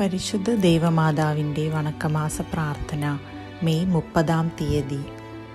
പരിശുദ്ധ ദേവമാതാവിന്റെ വണക്കമാസ പ്രാർത്ഥന മെയ് മുപ്പതാം തീയതി.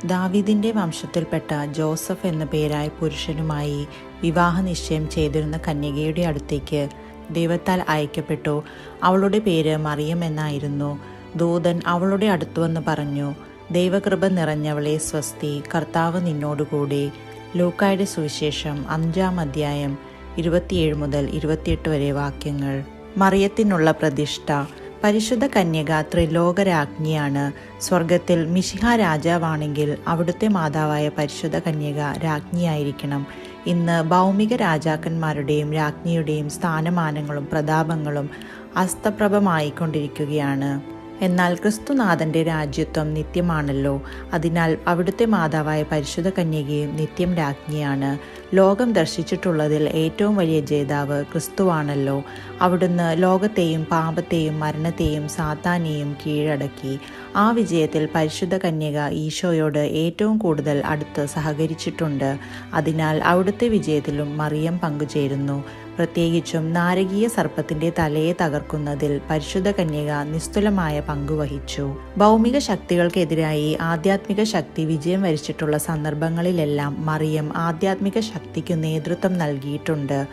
ദാവിദിന്റെ വംശത്തിൽപ്പെട്ട ജോസഫ് എന്ന പേരായ പുരുഷനുമായി വിവാഹ നിശ്ചയം ചെയ്തിരുന്ന കന്യകയുടെ അടുത്തേക്ക് ദൈവത്താൽ അയക്കപ്പെട്ടു. അവളുടെ പേര് മറിയം എന്നായിരുന്നു. ദൂതൻ അവളുടെ അടുത്തുവന്ന് പറഞ്ഞു ദൈവകൃപ നിറഞ്ഞവളെ സ്വസ്തി കർത്താവ് നിന്നോടുകൂടി ലൂക്കായുടെ സുവിശേഷം അഞ്ചാം അധ്യായം ഇരുപത്തിയേഴ് മുതൽ ഇരുപത്തിയെട്ട് വരെ വാക്യങ്ങൾ. മറിയത്തിനുള്ള പ്രതിഷ്ഠ. പരിശുദ്ധ കന്യക ത്രിലോകരാജ്ഞിയാണ്. സ്വർഗത്തിൽ മിശിഹ രാജാവാണെങ്കിൽ അവിടുത്തെ മാതാവായ പരിശുദ്ധ കന്യക രാജ്ഞിയായിരിക്കണം. ഇന്ന് ഭൗമിക രാജാക്കന്മാരുടെയും രാജ്ഞിയുടെയും സ്ഥാനമാനങ്ങളും പ്രതാപങ്ങളും അസ്തപ്രഭമായിക്കൊണ്ടിരിക്കുകയാണ്. എന്നാൽ ക്രിസ്തുനാഥന്റെ രാജ്യത്വം നിത്യമാണല്ലോ. അതിനാൽ അവിടുത്തെ മാതാവായ പരിശുദ്ധ കന്യകയും നിത്യം രാജ്ഞിയാണ്. ലോകം ദർശിച്ചിട്ടുള്ളതിൽ ഏറ്റവും വലിയ ജേതാവ് ക്രിസ്തുവാണല്ലോ. അവിടുന്ന് ലോകത്തെയും പാപത്തെയും മരണത്തെയും സാത്താനെയും കീഴടക്കി. ആ വിജയത്തിൽ പരിശുദ്ധ കന്യക ഈശോയോട് ഏറ്റവും കൂടുതൽ അടുത്ത് സഹകരിച്ചിട്ടുണ്ട്. അതിനാൽ അവിടുത്തെ വിജയത്തിലും മറിയം പങ്കുചേരുന്നു. പ്രത്യേകിച്ചും നാരകീയ സർപ്പത്തിന്റെ തലയെ തകർക്കുന്നതിൽ പരിശുദ്ധ കന്യക നിസ്തുലമായ പങ്കുവഹിച്ചു ഭൗമിക ശക്തികൾക്കെതിരായി ആധ്യാത്മിക ശക്തി വിജയം വരിച്ചിട്ടുള്ള സന്ദർഭങ്ങളിലെല്ലാം മറിയം ആധ്യാത്മിക ശക്തിക്കു നേതൃത്വം നൽകിയിട്ടുണ്ട്.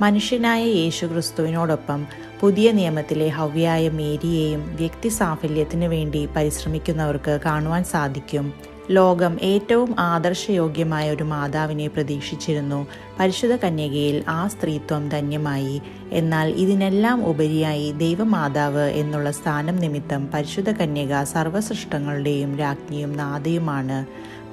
മനുഷ്യനായ യേശുക്രിസ്തുവിനോടൊപ്പം പുതിയ നിയമത്തിലെ ഹവ്യായ മേരിയെയും വ്യക്തി സാഫല്യത്തിനു വേണ്ടി പരിശ്രമിക്കുന്നവർക്ക് കാണുവാൻ സാധിക്കും. ലോകം ഏറ്റവും ആദർശയോഗ്യമായ ഒരു മാതാവിനെ പ്രതീക്ഷിച്ചിരുന്നു. പരിശുദ്ധ കന്യകയിൽ ആ സ്ത്രീത്വം ധന്യമായി. എന്നാൽ ഇതിനെല്ലാം ഉപരിയായി ദൈവമാതാവ് എന്നുള്ള സ്ഥാനം നിമിത്തം പരിശുദ്ധ കന്യക സർവസൃഷ്ടങ്ങളുടെയും രാജ്ഞിയും നാഥയുമാണ്.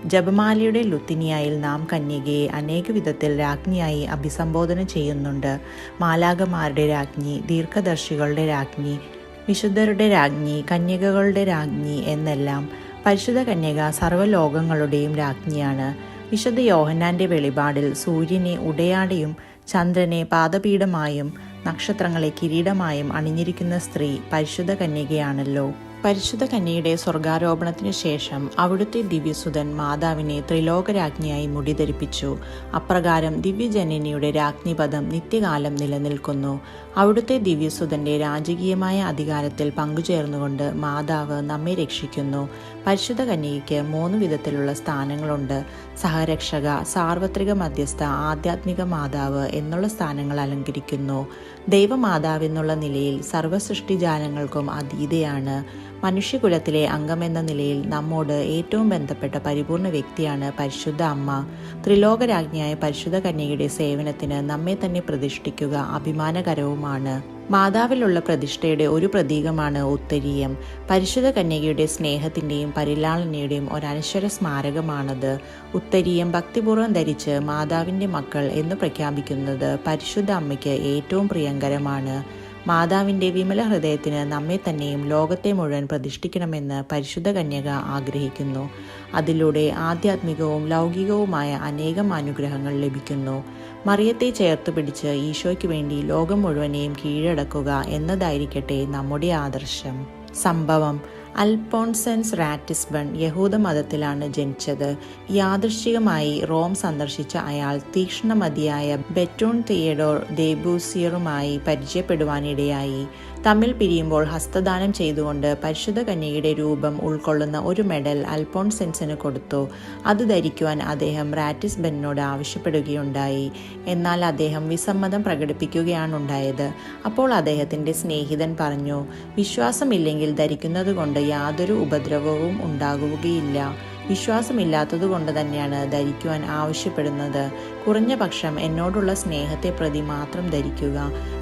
ജപമാലയുടെ ലുത്തിനിയായിൽ നാം കന്യകയെ അനേക വിധത്തിൽ രാജ്ഞിയായി അഭിസംബോധന ചെയ്യുന്നുണ്ട്. മാലാകമാരുടെ രാജ്ഞി ദീർഘദർശികളുടെ രാജ്ഞി വിശുദ്ധരുടെ രാജ്ഞി കന്യകകളുടെ രാജ്ഞി എന്നെല്ലാം പരിശുദ്ധ കന്യക സർവലോകങ്ങളുടെയും രാജ്ഞിയാണ്. വിശുദ്ധ യോഹന്നാന്റെ വെളിപാടിൽ സൂര്യനെ ഉടയാടിയും ചന്ദ്രനെ പാദപീഠമായും നക്ഷത്രങ്ങളെ കിരീടമായും അണിഞ്ഞിരിക്കുന്ന സ്ത്രീ പരിശുദ്ധ കന്യകയാണല്ലോ. പരിശുദ്ധ കന്യയുടെ സ്വർഗാരോപണത്തിനു ശേഷം അവിടുത്തെ ദിവ്യസുതൻ മാതാവിനെ ത്രിലോകരാജ്ഞിയായി മുടിധരിപ്പിച്ചു. അപ്രകാരം ദിവ്യജനനിയുടെ രാജ്ഞിപദം നിത്യകാലം നിലനിൽക്കുന്നു. അവിടുത്തെ ദിവ്യസുതന്റെ രാജകീയമായ അധികാരത്തിൽ പങ്കുചേർന്നുകൊണ്ട് മാതാവ് നമ്മെ രക്ഷിക്കുന്നു. പരിശുദ്ധ കന്യകയ്ക്ക് മൂന്ന് വിധത്തിലുള്ള സ്ഥാനങ്ങളുണ്ട്. സഹരക്ഷക സാർവത്രിക മധ്യസ്ഥ ആധ്യാത്മിക മാതാവ് എന്നുള്ള സ്ഥാനങ്ങൾ അലങ്കരിക്കുന്നു. ദൈവമാതാവ് എന്നുള്ള നിലയിൽ സർവസൃഷ്ടിജാലങ്ങൾക്കും അതീതയാണ്. മനുഷ്യകുലത്തിലെ അംഗമെന്ന നിലയിൽ നമ്മോട് ഏറ്റവും ബന്ധപ്പെട്ട പരിപൂർണ വ്യക്തിയാണ് പരിശുദ്ധ അമ്മ. ത്രിലോകരാജ്ഞിയായ പരിശുദ്ധ കന്യകയുടെ സേവനത്തിന് നമ്മെ തന്നെ പ്രതിഷ്ഠിക്കുക അഭിമാനകരവുമാണ്. മാതാവിലുള്ള പ്രതിഷ്ഠയുടെ ഒരു പ്രതീകമാണ് ഉത്തരീയം. പരിശുദ്ധ കന്യകയുടെ സ്നേഹത്തിന്റെയും പരിലാളനയുടെയും ഒരനശ്വര സ്മാരകമാണത്. ഉത്തരീയം ഭക്തിപൂർവം ധരിച്ച് മാതാവിന്റെ മക്കൾ എന്ന് പ്രഖ്യാപിക്കുന്നത് പരിശുദ്ധ അമ്മയ്ക്ക് ഏറ്റവും പ്രിയങ്കരമാണ്. മാതാവിന്റെ വിമല ഹൃദയത്തിന് നമ്മെ തന്നെയും ലോകത്തെ മുഴുവൻ പ്രതിഷ്ഠിക്കണമെന്ന് പരിശുദ്ധ കന്യക ആഗ്രഹിക്കുന്നു. അതിലൂടെ ആധ്യാത്മികവും ലൗകികവുമായ അനേകം അനുഗ്രഹങ്ങൾ ലഭിക്കുന്നു. മറിയത്തെ ചേർത്ത് പിടിച്ച് ഈശോയ്ക്ക് വേണ്ടി ലോകം മുഴുവനെയും കീഴടക്കുക എന്നതായിരിക്കട്ടെ നമ്മുടെ ആദർശം. സംഭവം അൽപോൺസൻസ് റാറ്റിസ്ബൺ യഹൂദ മതത്തിലാണ് ജനിച്ചത്. യാദൃശ്ചികമായി റോം സന്ദർശിച്ച അയാൾ തീക്ഷ്ണമതിയായ ബെറ്റോൺ തിയഡോർ ദേബൂസിയറുമായി പരിചയപ്പെടുവാനിടയായി. തമ്മിൽ പിരിയുമ്പോൾ ഹസ്തദാനം ചെയ്തുകൊണ്ട് പരിശുദ്ധ കന്യകയുടെ രൂപം ഉൾക്കൊള്ളുന്ന ഒരു മെഡൽ അൽപോൺസെൻസിന് കൊടുത്തു. അത് ധരിക്കുവാൻ അദ്ദേഹം റാറ്റിസ് ബെന്നിനോട് ആവശ്യപ്പെടുകയുണ്ടായി. എന്നാൽ അദ്ദേഹം വിസമ്മതം പ്രകടിപ്പിക്കുകയാണുണ്ടായത്. അപ്പോൾ അദ്ദേഹത്തിന്റെ സ്നേഹിതൻ പറഞ്ഞു വിശ്വാസമില്ലെങ്കിൽ ധരിക്കുന്നത് കൊണ്ട് യാതൊരു ഉപദ്രവവും ഉണ്ടാകുകയില്ല. വിശ്വാസമില്ലാത്തതുകൊണ്ട് തന്നെയാണ് ധരിക്കുവാൻ ആവശ്യപ്പെടുന്നത്. കുറഞ്ഞ പക്ഷം എന്നോടുള്ള സ്നേഹത്തെ പ്രതി മാത്രം ധരിക്കുക.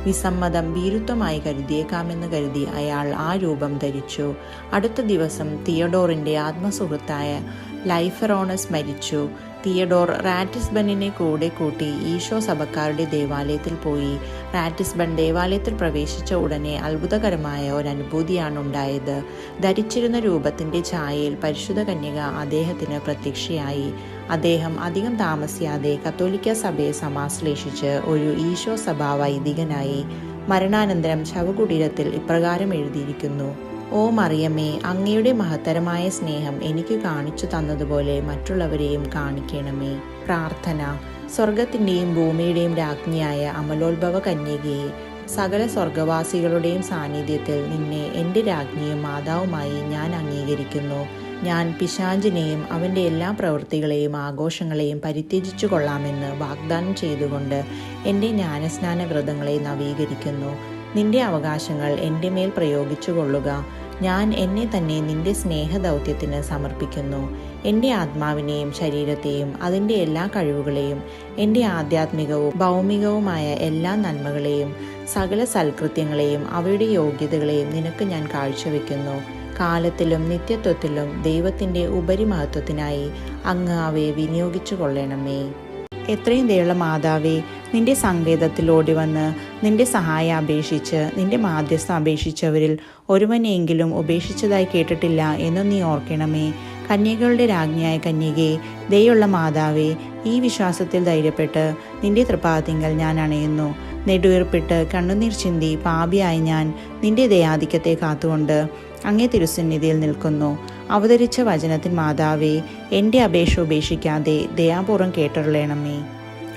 വിസമ്മതം ഭീരുത്വമായി കരുതിയേക്കാമെന്ന് കരുതി അയാൾ ആ രൂപം ധരിച്ചു. അടുത്ത ദിവസം തിയഡോറിന്റെ ആത്മസുഹൃത്തായ ലൈഫറോണസ് മരിച്ചു. തിയഡോർ റാറ്റിസ്ബണിനെ കൂടെ കൂട്ടി ഈശോ സഭക്കാരുടെ ദേവാലയത്തിൽ പോയി. റാറ്റിസ്ബൺ ദേവാലയത്തിൽ പ്രവേശിച്ച ഉടനെ അത്ഭുതകരമായ ഒരനുഭൂതിയാണ് ഉണ്ടായത് ധരിച്ചിരുന്ന രൂപത്തിന്റെ ഛായയിൽ പരിശുദ്ധ കന്യക അദ്ദേഹത്തിന് പ്രത്യക്ഷയായി. അദ്ദേഹം അധികം താമസിയാതെ കത്തോലിക്ക സഭയെ സമാശ്ലേഷിച്ച് ഒരു ഈശോ സഭാ വൈദികനായി. മരണാനന്തരം ശവകുടീരത്തിൽ ഇപ്രകാരം എഴുതിയിരിക്കുന്നു. ഓ മറിയമ്മേ അങ്ങയുടെ മഹത്തരമായ സ്നേഹം എനിക്ക് കാണിച്ചു തന്നതുപോലെ മറ്റുള്ളവരെയും കാണിക്കണമേ. പ്രാർത്ഥന. സ്വർഗത്തിന്റെയും ഭൂമിയുടെയും രാജ്ഞിയായ അമലോത്ഭവ കന്യകയെ സകല സ്വർഗവാസികളുടെയും സാന്നിധ്യത്തിൽ നിന്നെ എന്റെ രാജ്ഞിയും മാതാവുമായി ഞാൻ അംഗീകരിക്കുന്നു. ഞാൻ പിശാഞ്ചിനെയും അവന്റെ എല്ലാ പ്രവൃത്തികളെയും ആഘോഷങ്ങളെയും പരിത്യജിച്ചു കൊള്ളാമെന്ന് വാഗ്ദാനം ചെയ്തുകൊണ്ട് എന്റെ ജ്ഞാനസ്നാന വ്രതങ്ങളെ നവീകരിക്കുന്നു. നിന്റെ അവകാശങ്ങൾ എന്റെ മേൽ പ്രയോഗിച്ചുകൊള്ളുക. ഞാൻ എന്നെ തന്നെ നിന്റെ സ്നേഹദൗത്യത്തിന് സമർപ്പിക്കുന്നു. എന്റെ ആത്മാവിനെയും ശരീരത്തെയും അതിന്റെ എല്ലാ കഴിവുകളെയും എന്റെ ആധ്യാത്മികവും ഭൗമികവുമായ എല്ലാ നന്മകളെയും സകല സൽകൃത്യങ്ങളെയും അവയുടെ യോഗ്യതകളെയും നിനക്ക് ഞാൻ കാഴ്ചവെക്കുന്നു. കാലത്തിലും നിത്യത്വത്തിലും ദൈവത്തിന്റെ ഉപരിമഹത്വത്തിനായി അങ്ങ് അവയെ വിനിയോഗിച്ചു കൊള്ളണമേ എത്രയും ദയുള്ള മാതാവേ നിന്റെ സങ്കേതത്തിൽ ഓടി വന്ന് നിന്റെ സഹായം അപേക്ഷിച്ച് നിന്റെ മാധ്യസ്ഥ അപേക്ഷിച്ചവരിൽ ഒരുവനെയെങ്കിലും ഉപേക്ഷിച്ചതായി കേട്ടിട്ടില്ല എന്ന് നീ ഓർക്കണമേ. കന്യകളുടെ രാജ്ഞിയായ കന്യകെ ദയുള്ള മാതാവേ ഈ വിശ്വാസത്തിൽ ധൈര്യപ്പെട്ട് നിന്റെ തൃപ്പാതിങ്കൽ ഞാൻ അണയുന്നു. നെടുവീർപ്പിട്ട് കണ്ണുനീർ ചിന്തി പാപിയായി ഞാൻ നിന്റെ ദയാധിക്യത്തെ കാത്തുകൊണ്ട് അങ്ങേ തിരുസന്നിധിയിൽ നിൽക്കുന്നു. അവതരിച്ച വചനത്തിൻ മാതാവേ എന്റെ അപേക്ഷ ഉപേക്ഷിക്കാതെ ദയാപൂർവം കേട്ടറിയണമേ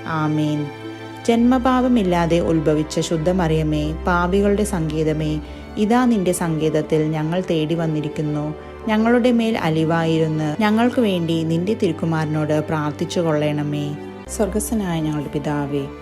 ആമേൻ. ജന്മപാപമില്ലാതെ ഉത്ഭവിച്ച ശുദ്ധമറിയമേ പാപികളുടെ സംഗീതമേ ഇതാ നിന്റെ സംഗീതത്തിൽ ഞങ്ങൾ തേടി വന്നിരിക്കുന്നു. ഞങ്ങളുടെ മേൽ അലിവായിരുന്ന് ഞങ്ങൾക്ക് വേണ്ടി നിന്റെ തിരുക്കുമാരനോട് പ്രാർത്ഥിച്ചു കൊള്ളണമേ സ്വർഗസ്വനായ ഞങ്ങളുടെ പിതാവേ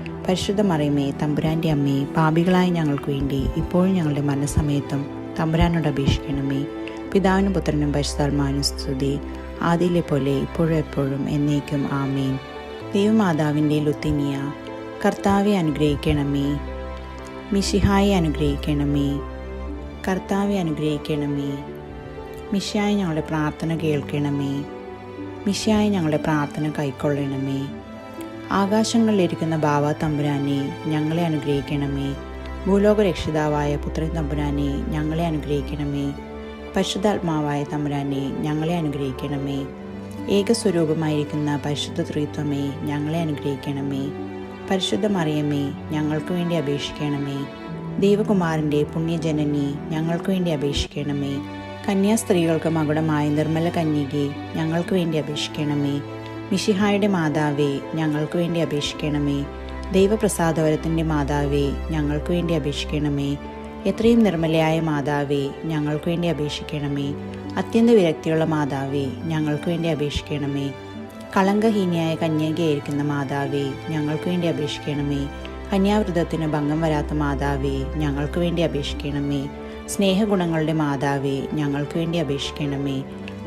പരിശുദ്ധ മറിയമേ തമ്പുരാന്റെ അമ്മേ പാപികളായ ഞങ്ങൾക്ക് വേണ്ടി ഇപ്പോഴും ഞങ്ങളുടെ മരണസമയത്തും തമ്പുരാനോട് അപേക്ഷിക്കണമേ. പിതാവിനും പുത്രനും പരിശുദ്ധാത്മാനും സ്തുതി. ആദിയിലെ പോലെ ഇപ്പോഴും എപ്പോഴും എന്നേക്കും ആമേൻ. ദൈവമാതാവിന്റെ ലുത്തിനിയ കർത്താവെ അനുഗ്രഹിക്കണമേ. മിഷിഹായെ അനുഗ്രഹിക്കണമേ. കർത്താവെ അനുഗ്രഹിക്കണമേ. മിഷായി ഞങ്ങളുടെ പ്രാർത്ഥന കേൾക്കണമേ. മിഷായി ഞങ്ങളുടെ പ്രാർത്ഥന കൈക്കൊള്ളണമേ. ആകാശങ്ങളിലിരിക്കുന്ന ബാവ തമ്പുരാനെ ഞങ്ങളെ അനുഗ്രഹിക്കണമേ. ഭൂലോക രക്ഷിതാവായ പുത്രൻ തമ്പുരാനെ ഞങ്ങളെ അനുഗ്രഹിക്കണമേ. പരിശുദ്ധാത്മാവായ തമ്പുരാനെ ഞങ്ങളെ അനുഗ്രഹിക്കണമേ. ഏകസ്വരൂപമായിരിക്കുന്ന പരിശുദ്ധ ത്രിത്വമേ ഞങ്ങളെ അനുഗ്രഹിക്കണമേ. പരിശുദ്ധ മറിയമേ ഞങ്ങൾക്ക് വേണ്ടി അപേക്ഷിക്കണമേ. ദൈവകുമാരന്റെ പുണ്യജനനി ഞങ്ങൾക്ക് വേണ്ടി അപേക്ഷിക്കണമേ. കന്യാസ്ത്രീകൾക്ക് മകുടമായ നിർമ്മല കന്യകെ ഞങ്ങൾക്ക് വേണ്ടി അപേക്ഷിക്കണമേ. മിഷിഹായുടെ മാതാവേ ഞങ്ങൾക്ക് വേണ്ടി അപേക്ഷിക്കണമേ. ദൈവപ്രസാദവരത്തിന്റെ മാതാവേ ഞങ്ങൾക്ക് വേണ്ടി അപേക്ഷിക്കണമേ. എത്രയും നിർമ്മലയായ മാതാവേ ഞങ്ങൾക്ക് വേണ്ടി അപേക്ഷിക്കണമേ. അത്യന്ത വിരക്തിയുള്ള മാതാവേ ഞങ്ങൾക്ക് വേണ്ടി അപേക്ഷിക്കണമേ. കളങ്കഹീനിയായ കന്യകയായിരിക്കുന്ന മാതാവേ ഞങ്ങൾക്ക് വേണ്ടി അപേക്ഷിക്കണമേ. കന്യാവൃതത്തിന് ഭംഗം വരാത്ത മാതാവേ ഞങ്ങൾക്ക് വേണ്ടി അപേക്ഷിക്കണമേ. സ്നേഹഗുണങ്ങളുടെ മാതാവേ ഞങ്ങൾക്ക് വേണ്ടി അപേക്ഷിക്കണമേ.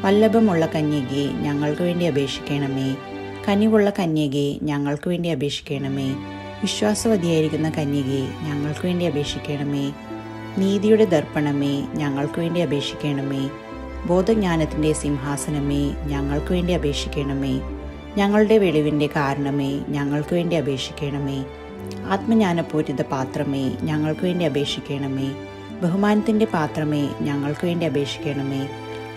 വല്ലഭമുള്ള കന്യകയെ ഞങ്ങൾക്ക് വേണ്ടി അപേക്ഷിക്കണമേ. കനിവുള്ള കന്യകയെ ഞങ്ങൾക്ക് വേണ്ടി അപേക്ഷിക്കണമേ. വിശ്വാസവതിയായിരിക്കുന്ന കന്യകയെ ഞങ്ങൾക്ക് വേണ്ടി അപേക്ഷിക്കണമേ. നീതിയുടെ ദർപ്പണമേ ഞങ്ങൾക്ക് വേണ്ടി അപേക്ഷിക്കണമേ. ബോധജ്ഞാനത്തിന്റെ സിംഹാസനമേ ഞങ്ങൾക്ക് വേണ്ടി അപേക്ഷിക്കണമേ. ഞങ്ങളുടെ വെളിവിന്റെ കാരണമേ ഞങ്ങൾക്ക് വേണ്ടി അപേക്ഷിക്കണമേ. ആത്മജ്ഞാനപൂരിത പാത്രമേ ഞങ്ങൾക്ക് വേണ്ടി അപേക്ഷിക്കണമേ. ബഹുമാനത്തിന്റെ പാത്രമേ ഞങ്ങൾക്ക് വേണ്ടി അപേക്ഷിക്കണമേ.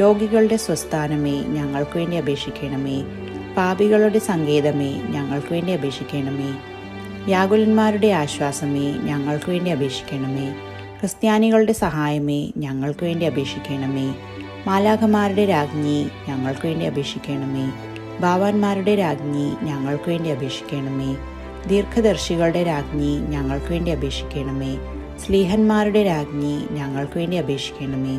രോഗികളുടെ സ്വസ്ഥാനമേ ഞങ്ങൾക്ക് വേണ്ടി അപേക്ഷിക്കണമേ. പാപികളുടെ സങ്കേതമേ ഞങ്ങൾക്ക് വേണ്ടി അപേക്ഷിക്കണമേ. വ്യാകുലന്മാരുടെ ആശ്വാസമേ ഞങ്ങൾക്ക് വേണ്ടി അപേക്ഷിക്കണമേ. ക്രിസ്ത്യാനികളുടെ സഹായമേ ഞങ്ങൾക്ക് വേണ്ടി അപേക്ഷിക്കണമേ. മാലാഖമാരുടെ രാജ്ഞി ഞങ്ങൾക്ക് വേണ്ടി അപേക്ഷിക്കണമേ. ഭാവാന്മാരുടെ രാജ്ഞി ഞങ്ങൾക്ക് വേണ്ടി അപേക്ഷിക്കണമേ. ദീർഘദർശികളുടെ രാജ്ഞി ഞങ്ങൾക്ക് വേണ്ടി അപേക്ഷിക്കണമേ. സ്ലീഹന്മാരുടെ രാജ്ഞി ഞങ്ങൾക്ക് വേണ്ടി അപേക്ഷിക്കണമേ.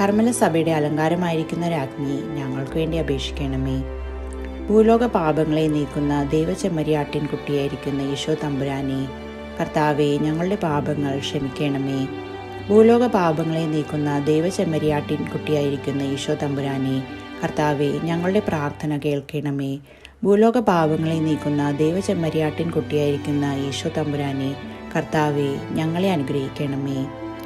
കർമ്മല സഭയുടെ അലങ്കാരമായിരിക്കുന്ന രാജ്ഞി ഞങ്ങൾക്ക് വേണ്ടി അപേക്ഷിക്കണമേ. ഭൂലോക പാപങ്ങളെ നീക്കുന്ന ദൈവചെമ്മരിയാട്ടിൻ കുട്ടിയായിരിക്കുന്ന ഈശോ തമ്പുരാനെ കർത്താവെ ഞങ്ങളുടെ പാപങ്ങൾ ക്ഷമിക്കണമേ. ഭൂലോക പാപങ്ങളെ നീക്കുന്ന ദൈവചെമ്മരിയാട്ടിൻ കുട്ടിയായിരിക്കുന്ന ഈശോ തമ്പുരാനെ കർത്താവെ ഞങ്ങളുടെ പ്രാർത്ഥന കേൾക്കണമേ. ഭൂലോക പാപങ്ങളെ നീക്കുന്ന ദൈവചെമ്മരിയാട്ടിൻ കുട്ടിയായിരിക്കുന്ന ഈശോ തമ്പുരാനെ കർത്താവെ ഞങ്ങളെ അനുഗ്രഹിക്കണമേ.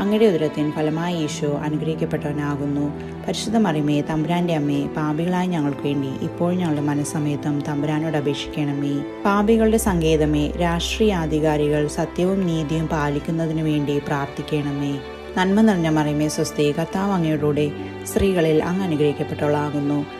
അങ്ങയുടെ ഉദരത്തിൻ ഫലമായി ഈശോ അനുഗ്രഹിക്കപ്പെട്ടവനാകുന്നു. പരിശുദ്ധ മറിമേ തമ്പുരാന്റെ അമ്മേ പാപികളായ ഞങ്ങൾക്ക് വേണ്ടി ഇപ്പോൾ ഞങ്ങളുടെ മനസ്സമയത്തും തമ്പുരാനോട് അപേക്ഷിക്കണമേ. പാപികളുടെ സങ്കേതമേ രാഷ്ട്രീയാധികാരികൾ സത്യവും നീതിയും പാലിക്കുന്നതിനു വേണ്ടി പ്രാർത്ഥിക്കണമേ. നന്മ നിറഞ്ഞ മറിമേ സ്വസ്തി കർത്താവ് സ്ത്രീകളിൽ അങ്ങ് അനുഗ്രഹിക്കപ്പെട്ടവളാകുന്നു.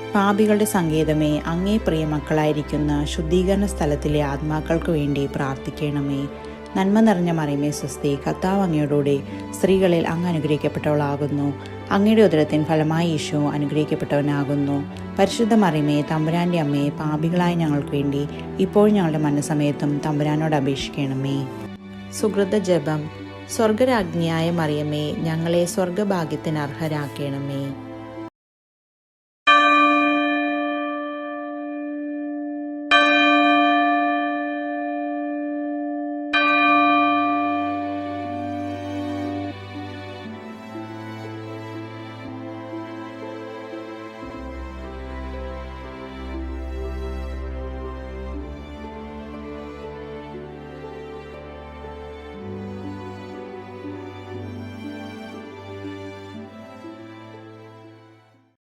പാപികളുടെ സങ്കേതമേ അങ്ങേ പ്രിയ മക്കളായിരിക്കുന്ന ശുദ്ധീകരണ സ്ഥലത്തിലെ ആത്മാക്കൾക്ക് വേണ്ടി പ്രാർത്ഥിക്കണമേ. നന്മ നിറഞ്ഞ മറിയമേ സ്വസ്തി കർത്താവ് അങ്ങയോടുകൂടെ സ്ത്രീകളിൽ അങ്ങ് അനുഗ്രഹിക്കപ്പെട്ടവളാകുന്നു. അങ്ങയുടെ ഉദരത്തിൻ ഫലമായി ഈശോ അനുഗ്രഹിക്കപ്പെട്ടവനാകുന്നു. പരിശുദ്ധ മറിയമേ തമ്പുരാന്റെ അമ്മയെ പാപികളായ ഞങ്ങൾക്ക് വേണ്ടി ഇപ്പോൾ ഞങ്ങളുടെ മനസ്സമയത്തും തമ്പുരാനോട് അപേക്ഷിക്കണമേ. സുഹൃത ജപം സ്വർഗരാജ്ഞിയായ മറിയമേ ഞങ്ങളെ സ്വർഗഭാഗ്യത്തിന് അർഹരാക്കണമേ.